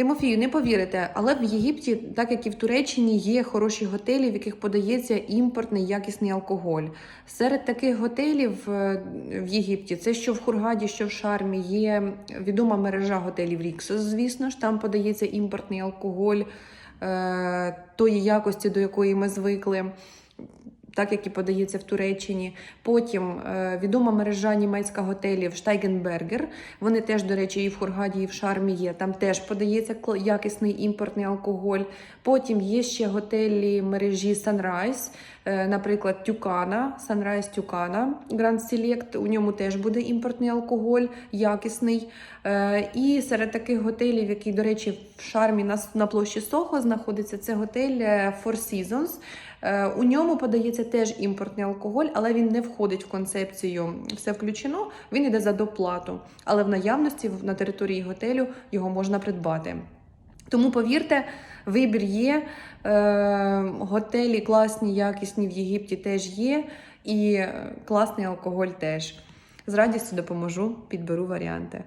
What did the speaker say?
Тимофію, не повірите, але в Єгипті, так як і в Туреччині, є хороші готелі, в яких подається імпортний якісний алкоголь. Серед таких готелів е, в Єгипті, це що в Хургаді, що в Шармі, є відома мережа готелів Ріксос. Звісно ж, там подається імпортний алкоголь е, тої якості, до якої ми звикли. Так як і подається в Туреччині. Потім е, відома мережа німецька готелів Штайгенбергер. Вони теж, до речі, і в Хургаді, і в Шармі є. Там теж подається якісний імпортний алкоголь. Потім є ще готелі мережі Sunrise, е, наприклад, Тюкана, Sunrise Тюкана, Grand Select. У ньому теж буде імпортний алкоголь, якісний. Е, І серед таких готелів, які, до речі, в Шармі на, площі Сохо знаходиться, це готель Four Seasons. У ньому подається теж імпортний алкоголь, але він не входить в концепцію все включено. Він йде за доплату. Але в наявності на території готелю його можна придбати. Тому повірте, вибір є. Е, готелі класні, якісні в Єгипті теж є, і е, класний алкоголь теж. З радістю допоможу, підберу варіанти.